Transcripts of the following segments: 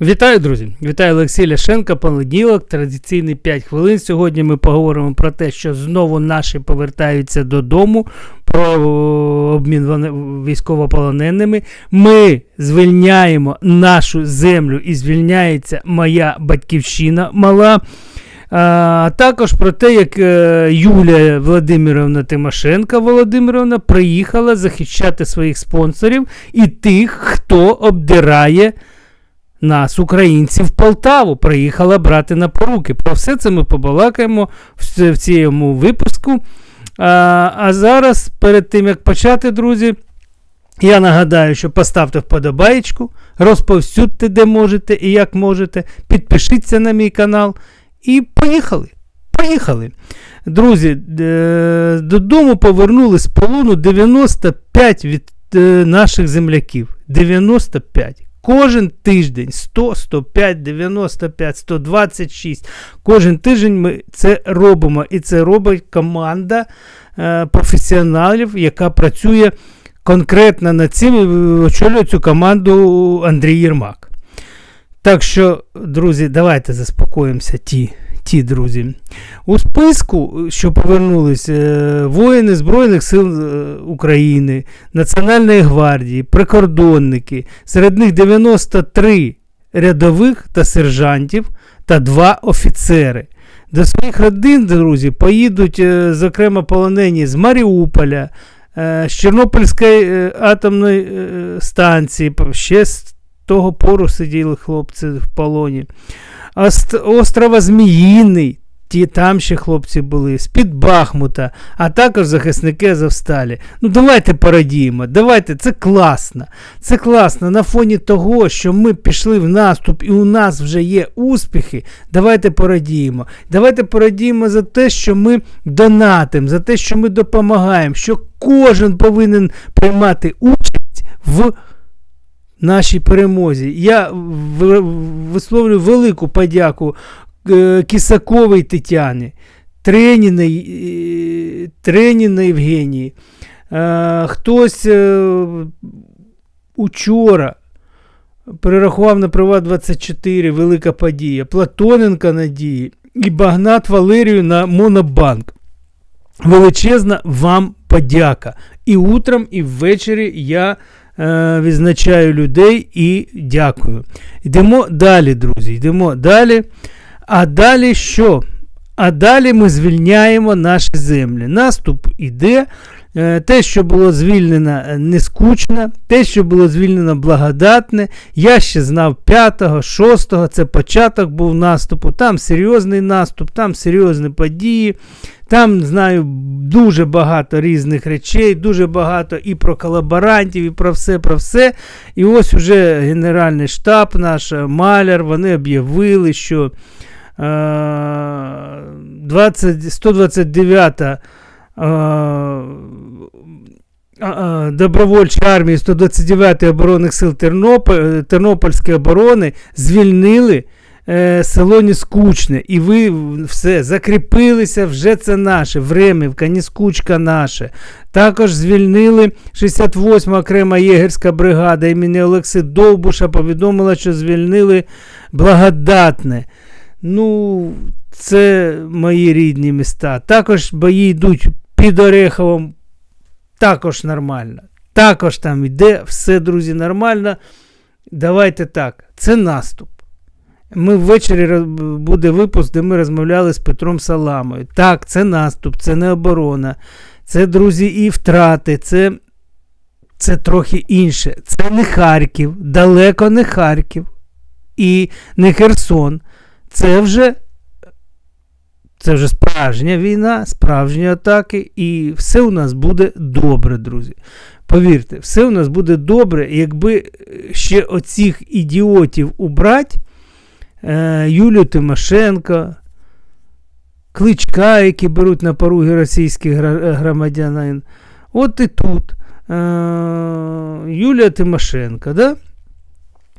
Вітаю, друзі! Вітаю Олексій Ляшенко. Понеділок, традиційний 5 хвилин. Сьогодні ми поговоримо про те, що знову наші повертаються додому, про обмін військовополоненими. Ми звільняємо нашу землю і звільняється моя батьківщина мала. А також про те, як е, Юлія Володимировна Тимошенко Володимировна приїхала захищати своїх спонсорів і тих, хто обдирає нас, українців, Полтаву приїхала брати на поруки. Про все це ми побалакаємо в цьому випуску. А, а зараз, перед тим як почати, друзі, я нагадаю, що поставте вподобаєчку, розповсюдьте, де можете і як можете. Підпишіться на мій канал. І поїхали. Поїхали. Друзі, е, додому повернули з полону 95 від е, наших земляків. 95. Кожен тиждень 100, 105, 95, 126. Кожен тиждень ми це робимо. І це робить команда е, професіоналів, яка працює конкретно над цим і очолює цю команду Андрій Єрмак. Так що, друзі, давайте заспокоїмося ті ті друзі. У списку, що повернулись е, воїни Збройних сил е, України, Національної гвардії, прикордонники, серед них 93 рядових та сержантів та 2 офіцери. До своїх родин, друзі, поїдуть, е, зокрема, полонені з Маріуполя, з Чорнопільської атомної станції, ще з того пору сиділи хлопці в полоні острова Зміїний. Ті там ще хлопці були, з-під Бахмута, а також захисники Азовсталі. Ну, давайте порадіємо, давайте, це класно. Це класно. На фоні того, що ми пішли в наступ і у нас вже є успіхи. Давайте порадіємо. Давайте порадіємо за те, що ми донатимо, за те, що ми допомагаємо, що кожен повинен приймати участь в нашій перемозі. Я висловлюю велику подяку е, Кисаковій Тетяні, Треніної Треніна Євгенії. Е, хтось е, учора перерахував на Приват 24 велика подія, Платоненка Надії і Багнат Валерію на Монобанк. Величезна вам подяка. І утром, і ввечері я. Е, відзначаю людей і дякую. Йдемо далі, друзі. Йдемо далі. А далі що? А далі ми звільняємо наші землі. Наступ іде. Е, те, що було звільнено е, не скучно, те, що було звільнено благодатне. Я ще знав 5-го, 6-го, це початок був наступу, там серйозний наступ, там серйозні події. Там знаю дуже багато різних речей, дуже багато і про колаборантів, і про все, про все. І ось уже Генеральний штаб наш Маляр, вони об'явили, що е, 20, 129 е, Добровольчої армії 129 оборонних сил Тернополь, Тернопільської оборони звільнили е, село Ніскучне, і ви все закріпилися, вже це наше. Времівка, Ніскучка наше. Також звільнили 68 ма окрема єгерська бригада імені Олекси Довбуша повідомила, що звільнили благодатне. Ну, це мої рідні міста. Також бої йдуть під Ореховом. Також нормально. Також там йде все, друзі, нормально. Давайте так. Це наступ. Ми ввечері буде випуск, де ми розмовляли з Петром Саламою. Так, це наступ, це не оборона, це, друзі, і втрати, це це трохи інше. Це не Харків, далеко не Харків і не Херсон. Це вже це вже справжня війна, справжні атаки, і все у нас буде добре, друзі. Повірте, все у нас буде добре, якби ще оцих ідіотів убрати. Е, Юлію Тимошенко, Кличка, які беруть на поруги російських громадянин. От і тут е, Юлія Тимошенко. да?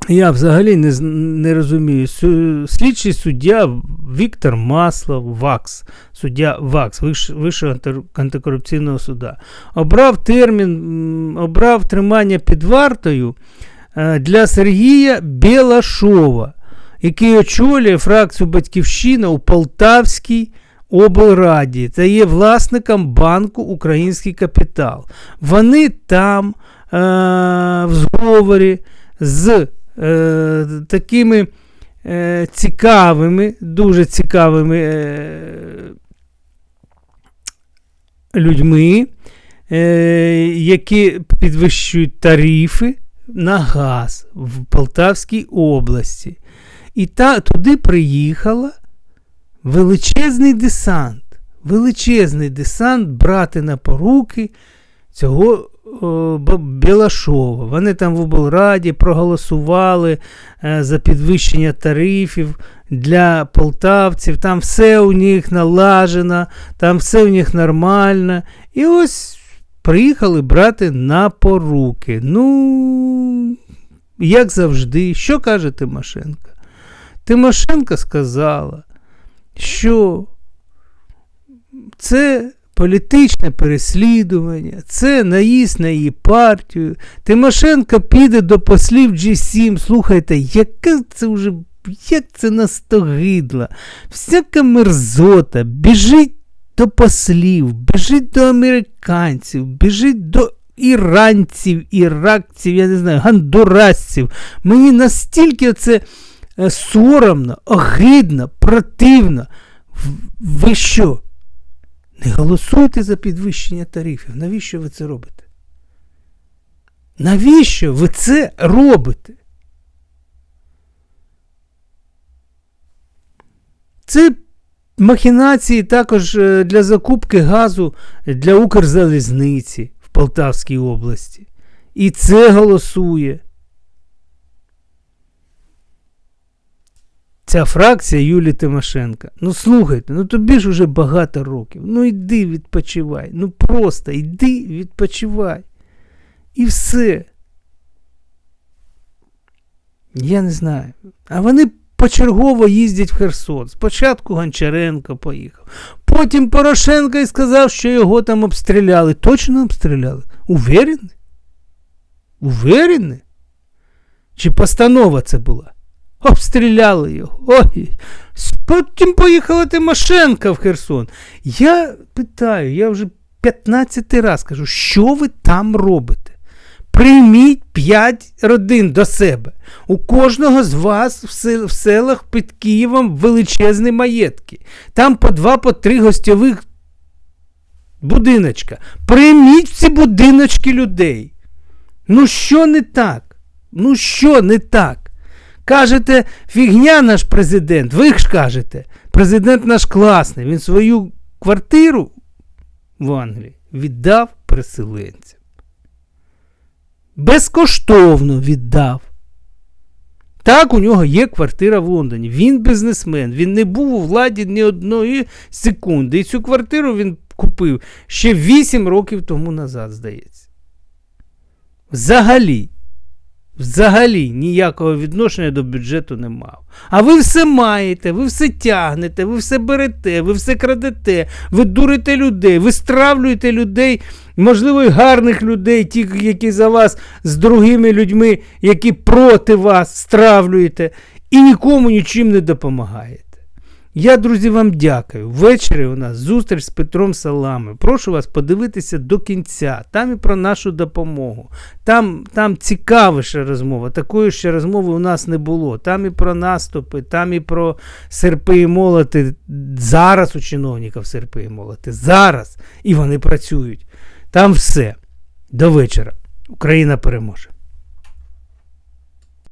Я взагалі не не розумію. Слідчий суддя Віктор Маслов, ВАКС, суддя ВАКС, Вищого антикорупційного суда, обрав термін, обрав тримання під вартою е, для Сергія Білашова, який очолює фракцію Батьківщина у Полтавській облраді та є власником банку Український капітал. Вони там е, в зговорі з е, такими е, цікавими, дуже цікавими е, людьми, е, які підвищують тарифи на газ в Полтавській області. І та, туди приїхала величезний десант. Величезний десант брати на поруки цього Білашова. Вони там в облраді проголосували е, за підвищення тарифів для полтавців. Там все у них налажено, там все у них нормально. І ось приїхали брати на поруки. Ну, як завжди, що каже Тимошенко? Тимошенко сказала, що це політичне переслідування, це наїзд на її партію. Тимошенко піде до послів G7. Слухайте, яке це вже як це настогидло. Всяка мерзота біжить до послів, біжить до американців, біжить до іранців, іракців, я не знаю, гандурасців. Мені настільки це е, соромно, огидно, противно. Ви що? Не голосуйте за підвищення тарифів. Навіщо ви це робите? Навіщо ви це робите? Це махінації також е, для закупки газу для Укрзалізниці в Полтавській області. І це голосує. Ця фракція Юлії Тимошенка. Ну слухайте, ну тобі ж уже багато років. Ну йди відпочивай. Ну просто йди відпочивай. І все. Я не знаю. А вони почергово їздять в Херсон. Спочатку Гончаренко поїхав. Потім Порошенко і сказав, що його там обстріляли. Точно обстріляли? Уверений? Уверений? Чи постанова це була? Обстріляли його. Ой. Потім поїхала Тимошенка в Херсон. Я питаю, я вже 15 раз кажу, що ви там робите? Прийміть 5 родин до себе. У кожного з вас в, селах під Києвом величезні маєтки. Там по два, по три гостьових будиночка. Прийміть ці будиночки людей. Ну що не так? Ну що не так? Кажете, фігня наш президент. Ви ж кажете, президент наш класний. Він свою квартиру в Англії віддав переселенцям. Безкоштовно віддав. Так, у нього є квартира в Лондоні. Він бізнесмен, він не був у владі ні одної секунди. І цю квартиру він купив ще 8 років тому назад, здається. Взагалі. Взагалі ніякого відношення до бюджету не мав. А ви все маєте, ви все тягнете, ви все берете, ви все крадете, ви дурите людей, ви стравлюєте людей, можливо, і гарних людей, ті, які за вас з другими людьми, які проти вас стравлюєте, і нікому нічим не допомагаєте. Я, друзі, вам дякую. Ввечері у нас зустріч з Петром Салами. Прошу вас подивитися до кінця. Там і про нашу допомогу. Там, там цікавіша розмова. Такої ще розмови у нас не було. Там і про наступи, там і про серпи і молоти. Зараз у чиновників серпи і молоти. Зараз. І вони працюють. Там все. До вечора. Україна переможе.